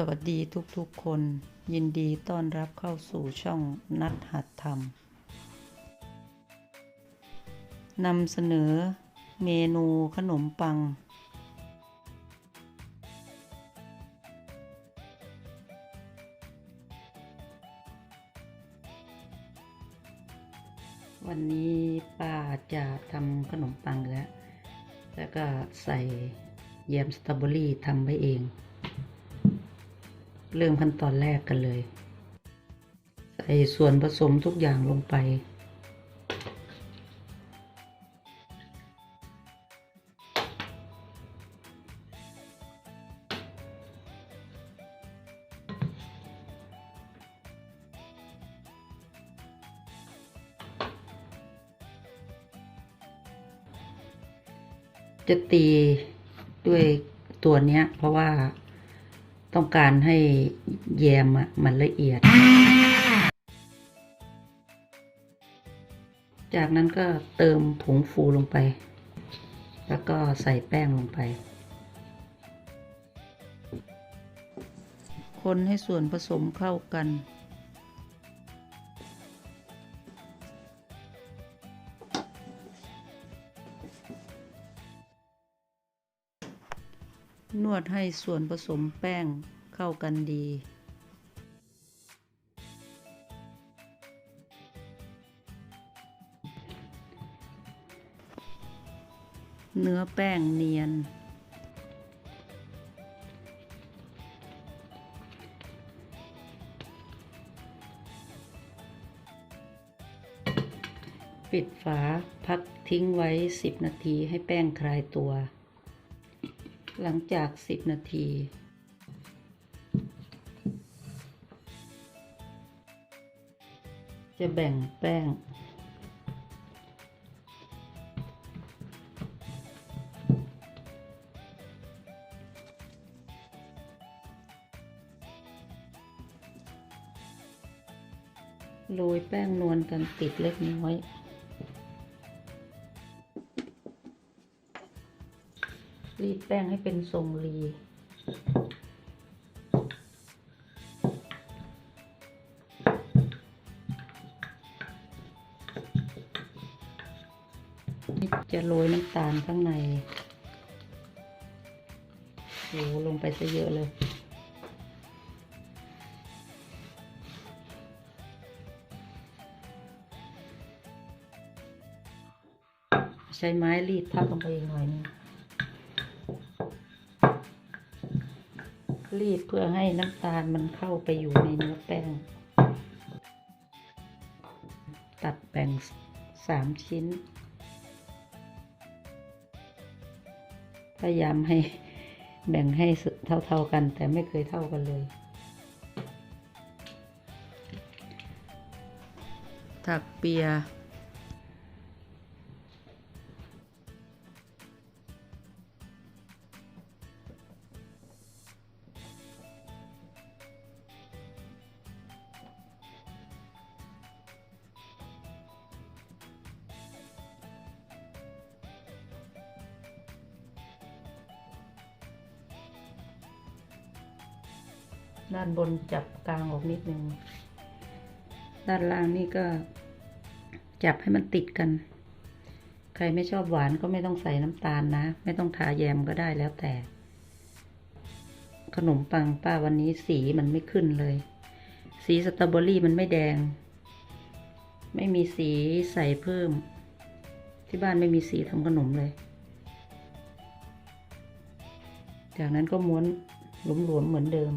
สวัสดีทุกๆคน ยินดีต้อนรับเข้าสู่ช่องนัดหัดธรรมนำเสนอเมนูขนมปัง วันนี้ป้าจะทำขนมปังแล้ว แล้วก็ใส่แยมสตรอเบอรี่ทำไว้เอง เริ่มขั้นตอนแรกกันเลย ใส่ส่วนผสมทุกอย่างลงไป จะตีด้วยตัวเนี้ยเพราะว่า ต้องการให้แยมอะมันละเอียด จากนั้นก็เติมผงฟูลงไป แล้วก็ใส่แป้งลงไป คนให้ส่วนผสมเข้ากัน วดให้ส่วนผสมแป้งเข้ากันดี เนื้อแป้งเนียน ปิดฝาพักทิ้งไว้ 10 นาทีให้แป้งคลายตัว หลังจาก 10 นาทีจะแบ่งแป้ง โรยแป้งนวลกันติดเล็กน้อย รีดแป้งให้เป็นทรงรีจะโรยน้ำตาลข้างในโหลงไปซะเยอะเลย ใช้ไม้รีดทับลงไปอีกหน่อยนึง รีดเพื่อให้น้ำตาลมันเข้าไปอยู่ในเนื้อแป้ง ตัดแบ่งสามชิ้น พยายามให้แบ่งให้เท่าๆกัน แต่ไม่เคยเท่ากันเลยถักเปีย ด้านบนจับกลางออกนิดนึง ด้านล่างนี่ก็จับให้มันติดกัน ใครไม่ชอบหวานก็ไม่ต้องใส่น้ำตาลนะ ไม่ต้องทาแยมก็ได้แล้วแต่ ขนมปังป้าวันนี้สีมันไม่ขึ้นเลย สีสตรอเบอรี่มันไม่แดง ไม่มีสีใส่เพิ่ม ที่บ้านไม่มีสีทำขนมเลย จากนั้นก็ม้วนหลวมๆเหมือนเดิม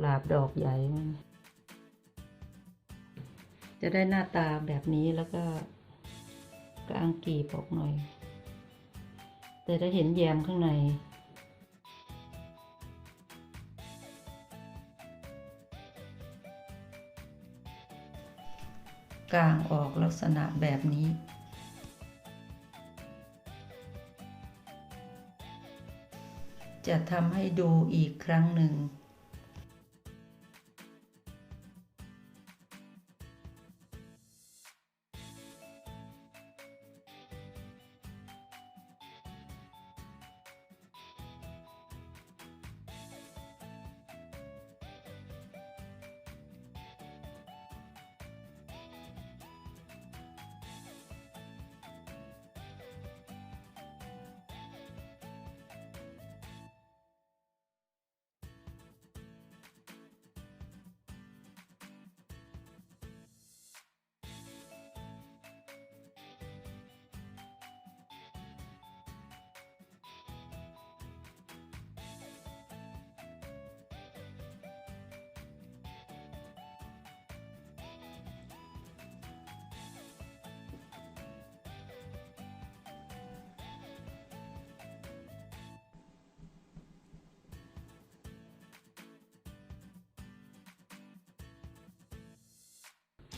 หลาบดอกใหญ่ จะได้หน้าตาแบบนี้แล้วก็กลางกีบออกหน่อย แต่ถ้าเห็นแยมข้างในกลางออกลักษณะแบบนี้ จะทำให้ดูอีกครั้งหนึ่ง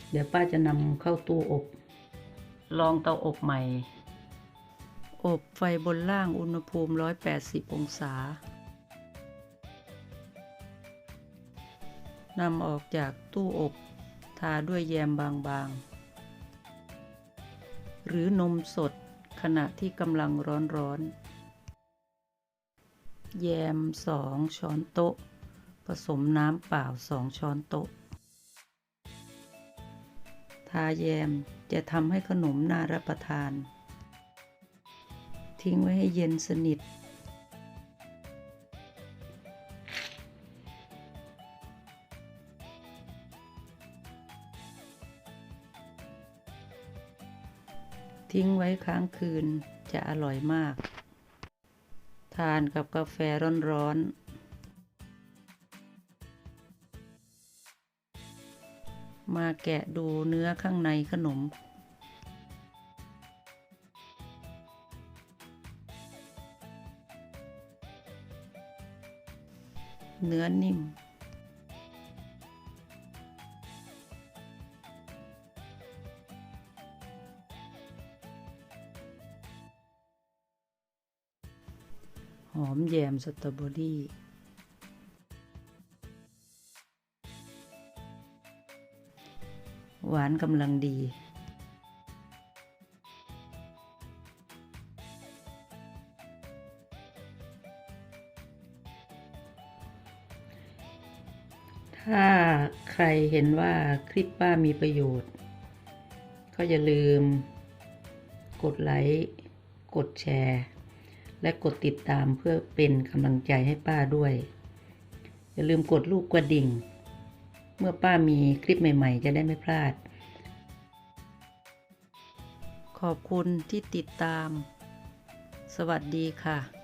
เดี๋ยวป้าจะนำเข้าตู้อบ ลองเตาอบใหม่ อบไฟบนล่างอุณหภูมิ 180 องศานำออกจากตู้อบ ทาด้วยแยมบางๆ หรือนมสดขณะที่กำลังร้อนๆ แยม 2 ช้อนโต๊ะ ผสมน้ำเปล่า 2 ช้อนโต๊ะ ทาแยมจะทำให้ขนมน่ารับประทาน ทิ้งไว้ให้เย็นสนิท ทิ้งไว้ค้างคืนจะอร่อยมาก ทานกับกาแฟร้อนๆ มาแกะดูเนื้อข้างในขนม เนื้อนิ่ม หอมแยมสตรอเบอรี่ หวานกำลังดี ถ้าใครเห็นว่าคลิปป้ามีประโยชน์ ก็อย่าลืม กดไลค์ กดแชร์ และกดติดตามเพื่อเป็นกำลังใจให้ป้าด้วย อย่าลืมกดลูกกระดิ่ง เมื่อป้ามีคลิปใหม่ๆ จะได้ไม่พลาด ขอบคุณที่ติดตาม สวัสดีค่ะ